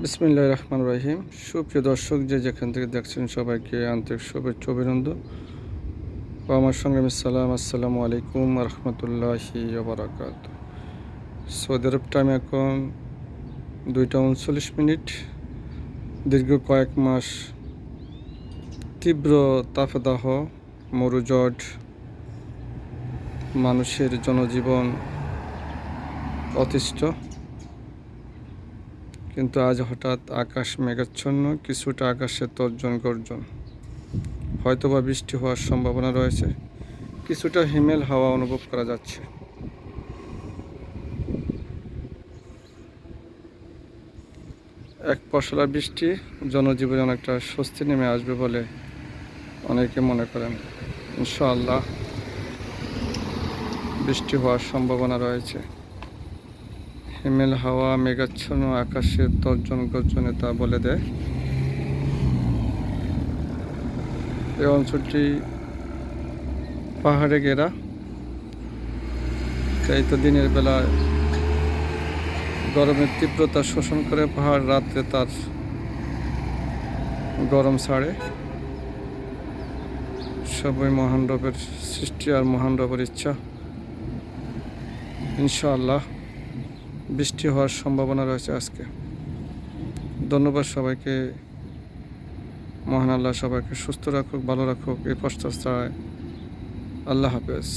বিসমিল্লাহ রহমান রাহিম। সুপ্রিয় দর্শক, যে যেখান থেকে দেখছেন সবাইকে আন্তরিক শুভেচ্ছা, অভিনন্দন ও আমার সঙ্গে সালাম, আসসালামু আলাইকুম রহমতুল্লাহি বারাকাত সৌদি আরব টাইম এখন দুইটা উনচল্লিশ মিনিট। দীর্ঘ কয়েক মাস তীব্র তাপদাহ, মরুজট, মানুষের জনজীবন অতিষ্ঠ। কিন্তু আজ হঠাৎ আকাশ মেঘাচ্ছন্ন, কিছুটা আকাশে তর্জন গর্জন। হয়তোবা বৃষ্টি হওয়ার সম্ভাবনা রয়েছে, কিছুটা হিমেল হাওয়া অনুভব করা যাচ্ছে। এক পশলা বৃষ্টি জনজীবনে অনেকটা স্বস্তি নেমে আসবে বলে অনেকে মনে করেন। ইনশাআল্লাহ বৃষ্টি হওয়ার সম্ভাবনা রয়েছে। হিমেল হাওয়া মেঘাচ্ছন্ন আকাশের তর্জন গর্জনে তা বলে দেয়। এই অঞ্চলটি পাহাড়ে ঘেরা। তাই তো দিনের বেলা গরমের তীব্রতা শোষণ করে পাহাড়, রাত্রে তার গরম ছাড়ে। সবই মহান রবের সৃষ্টি আর মহান রবের ইচ্ছা। ইনশাআল্লাহ। বৃষ্টি হওয়ার সম্ভাবনা রয়েছে আজকে। ধন্যবাদ সবাইকে। মহান আল্লাহ সবাইকে সুস্থ রাখুক, ভালো রাখুক, এই প্রস্তাব আল্লাহ হাফেজ।